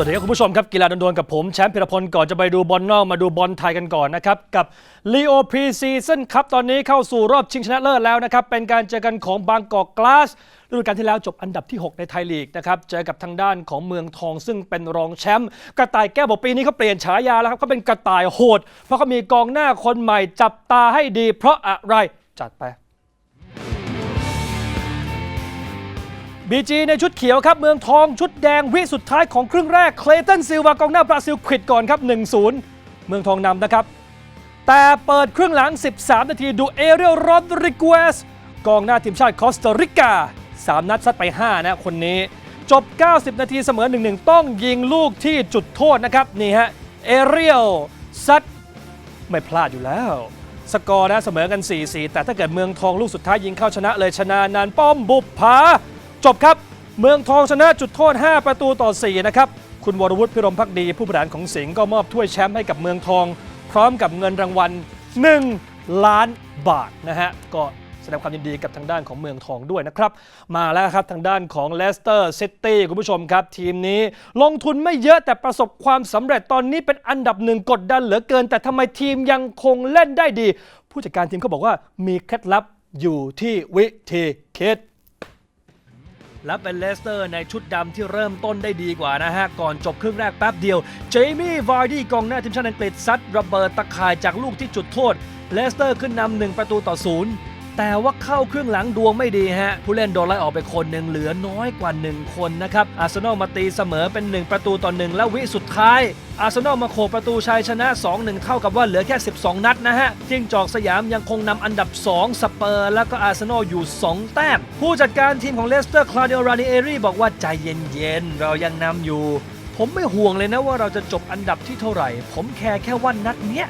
สวัสดีครับคุณผู้ชมครับกีฬาโดนๆกับผมแชมป์พิรพลก่อนจะไปดูบอลนอกมาดูบอลไทยกันก่อนนะครับ กับ Leo Pre Season ครับตอนนี้เข้าสู่รอบชิงชนะเลิศแล้วนะครับ เป็นการเจอกันของบางกอกกลาสฤดูกาลที่แล้วจบอันดับที่ 6 ในไทยลีกนะครับเจอกับทางด้านของเมืองทองซึ่งเป็นรองแชมป์กระต่ายแก้วบอกปีนี้เขาเปลี่ยนฉายาแล้วครับเขาเป็นกระต่ายโหด เพราะเขามีกองหน้าคนใหม่จับตาให้ดี เพราะอะไรจัดไป บีจีในชุดเขียวครับ เมืองทองชุดแดงวิสุดท้ายของครึ่งแรก เคลตันซิลวากองหน้าบราซิลควิดก่อนครับ 1-0 เมืองทองนำนะครับ แต่เปิดครึ่งหลัง 13 นาทีดูเอเรียลโรดริก e สกองหน้าทีมชาติคอสตาริกา 3 นัดซัดไป 5 นะคนนี้ จบ 90 นาทีเสมอ 1-1 ต้องยิงลูกที่จุดโทษนะครับ นี่ฮะ เอเรียลซัดไม่พลาดอยู่แล้วสกอร์นะเสมอกัน 4-4 แต่ถ้าเกิดเมืองทองลูกสุดท้ายยิงเข้าชนะเลยชนะนันป้อมบุปผา จบครับ เมืองทองชนะจุดโทษ 5 ประตูต่อ 4 นะครับ คุณวรวุฒิพิรมพักดี ผู้บริหารของสิงห์ก็มอบถ้วยแชมป์ให้กับเมืองทอง พร้อมกับเงินรางวัล 1 ล้านบาทนะฮะก็แสดงความยินดีกับทางด้านของเมืองทองด้วยนะครับ มาแล้วครับทางด้านของเลสเตอร์ซิตี้คุณผู้ชมครับ ทีมนี้ลงทุนไม่เยอะแต่ประสบความสำเร็จตอนนี้เป็นอันดับหนึ่งกดดันเหลือเกิน แต่ทำไมทีมยังคงเล่นได้ดี ผู้จัดการทีมเขาบอกว่ามีเคล็ดลับอยู่ที่วิธีคิด และเป็นเลสเตอร์ในชุดดำที่เริ่มต้นได้ดีกว่านะฮะ ก่อนจบครึ่งแรกแป๊บเดียวเจมี่วาร์ดี้กองหน้าทีมชาติอังกฤษซัดระเบิดตะข่ายจากลูกที่จุดโทษเลสเตอร์ขึ้นนำหนึ่งประตูต่อศูนย์ แต่ว่าเข้าครึ่งหลังดวงไม่ดีฮะ ผู้เล่นโดนไล่ออกไปคนหนึ่งเหลือน้อยกว่า 1 คนนะครับ อาร์เซนอลมาตีเสมอเป็น 1 ประตูต่อ1แล้ววิสุดท้าย อาร์เซนอลมาโขกประตูชัยชนะ 2-1 เท่ากับว่าเหลือแค่ 12 นัดนะฮะจิ้งจอกสยามยังคงนำอันดับ 2 สเปอร์ แล้วก็อาร์เซนอลอยู่ 2 แต้ม ผู้จัดการทีมของเลสเตอร์คลาเดียรานิเอรีบอกว่าใจเย็นๆเรายังนำอยู่ ผมไม่ห่วงเลยนะว่าเราจะจบอันดับที่เท่าไหร่ ผมแค่แค่ว่านัดเนี้ย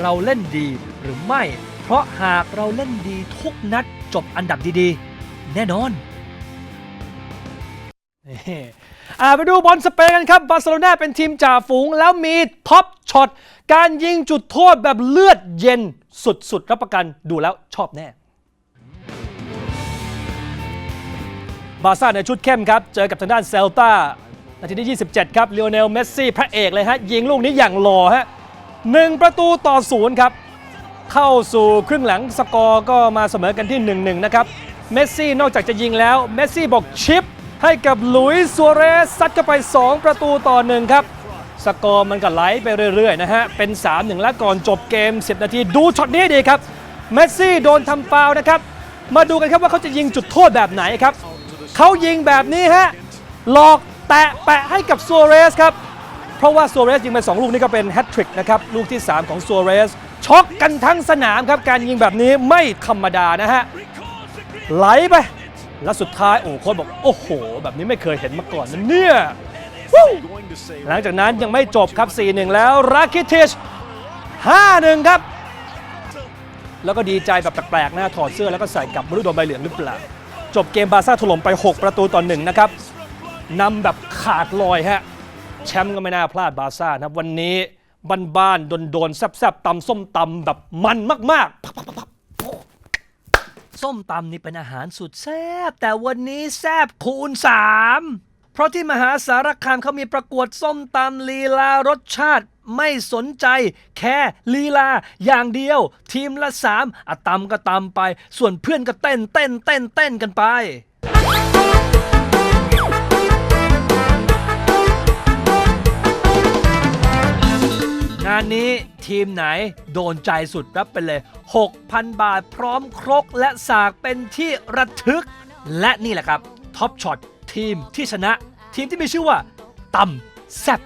เราเล่นดีหรือไม่ เพราะหากเราเล่นดีทุกนัดจบอันดับดีๆ แน่นอนอาไปดูบอลสเปนกันครับ บาร์เซโลนาเป็นทีมจ่าฝูงแล้วมีท็อปช็อต การยิงจุดโทษแบบเลือดเย็นสุดๆ รับประกันดูแล้วชอบแน่ บาซ่าในชุดเข้มครับ เจอกับทางด้านเซลตานาทีที่ 27 ครับเลโอเนล เมสซี่ พระเอกเลยฮะ ยิงลูกนี้อย่างหล่อฮะหนึ่งประตูต่อศูนย์ครับ เข้าสู่ครึ่งหลังสกอร์ก็มาเสมอกันที่ 1-1 นะครับ เมสซี่นอกจากจะยิงแล้ว เมสซี่บอกชิป ให้กับหลุยส์ซัวเรสซัดเข้าไป 2 ประตูต่อ1ครับ สกอร์มันก็ไหลไปเรื่อยๆนะฮะ เป็น 3-1 แล้วก่อนจบเกม 10 นาที ดูช็อตนี้ดีครับ เมสซี่โดนทำฟาวนะครับ มาดูกันครับว่าเขาจะยิงจุดโทษแบบไหนครับ เขายิงแบบนี้ฮะ หลอกแตะแปะให้กับซัวเรสครับ เพราะว่าซัวเรสยิงไป2ลูกนี่ก็เป็นแฮตทริกนะครับ ลูกที่ 3 ของซัวเรส ช็อกกันทั้งสนามครับการยิงแบบนี้ไม่ธรรมดานะฮะไหลไป แล้วสุดท้ายโอ้โค้ชบอก โอ้โห แบบนี้ไม่เคยเห็นมาก่อนนะเนี่ยหลังจากนั้นยังไม่จบครับ 4-1 แล้วราคิติช 5-1 ครับ แล้วก็ดีใจแบบแปลกๆนะถอดเสื้อแล้วก็ใส่กลับไม่รู้โดนใบเหลืองหรือเปล่า จบเกมบาซ่าถล่มไป 6 ประตูต่อ1นะครับนำแบบขาดลอยฮะแชมป์ก็ไม่น่าพลาดบาซ่านะครับวันนี้ บ้านๆโดนๆแซ่บๆตำส้มตำแบบมันมากๆส้มตำนี่เป็นอาหารสุดแซ่บแต่วันนี้แซ่บคูณ3เพราะที่มหาสารคามเขามีประกวดส้มตำลีลารสชาติไม่สนใจ แค่ลีลาอย่างเดียว ทีมละสามอะตำก็ตำไป ส่วนเพื่อนก็เต้นเต้นเต้นเต้นกันไปานนี้ทีมไหนโดนใจสุดรับไปเลย 6,000 บาทพร้อมครกและสากเป็นที่ระทึก และนี่แหละครับท็อปช็อตทีมที่ชนะ ทีมที่มีชื่อว่าตำแซบ